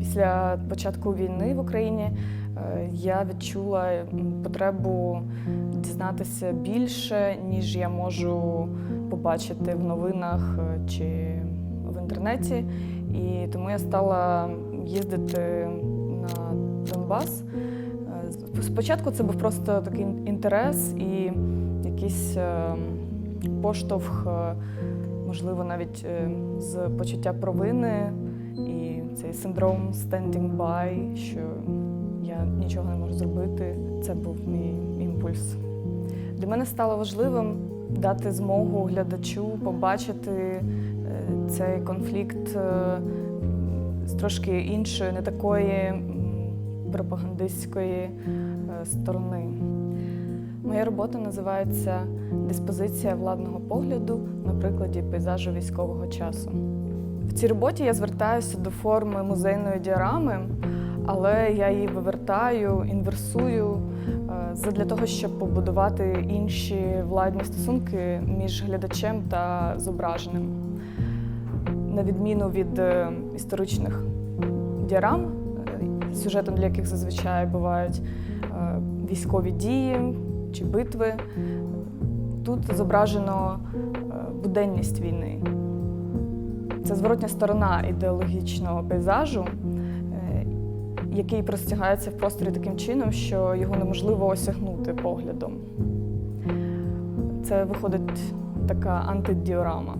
Після початку війни в Україні е, я відчула потребу дізнатися більше, ніж я можу побачити в новинах е, чи в інтернеті. І тому я стала їздити на Донбас. Е, Спочатку це був просто такий інтерес і якийсь поштовх, можливо, навіть з почуття провини цей синдром standing by, що я нічого не можу зробити. Це був мій імпульс. Для мене стало важливим дати змогу глядачу побачити е, цей конфлікт е, з трошки іншої, не такої пропагандистської е, сторони. Моя робота називається Диспозиція владного погляду на прикладі пейзажу військового часу. В цій роботі я звертаюся до форми музейної діарами, але я її вивертаю, інверсую е, задля того, щоб побудувати інші владні стосунки між глядачем та зображеним. На відміну від е, історичних діарам, е, сюжетом для яких зазвичай бувають військові дії чи битви, тут зображено буденність війни. Це зворотня сторона ідеологічного пейзажу, е, який простягається в просторі таким чином, що його неможливо осягнути поглядом. Це виходить така антидіорама.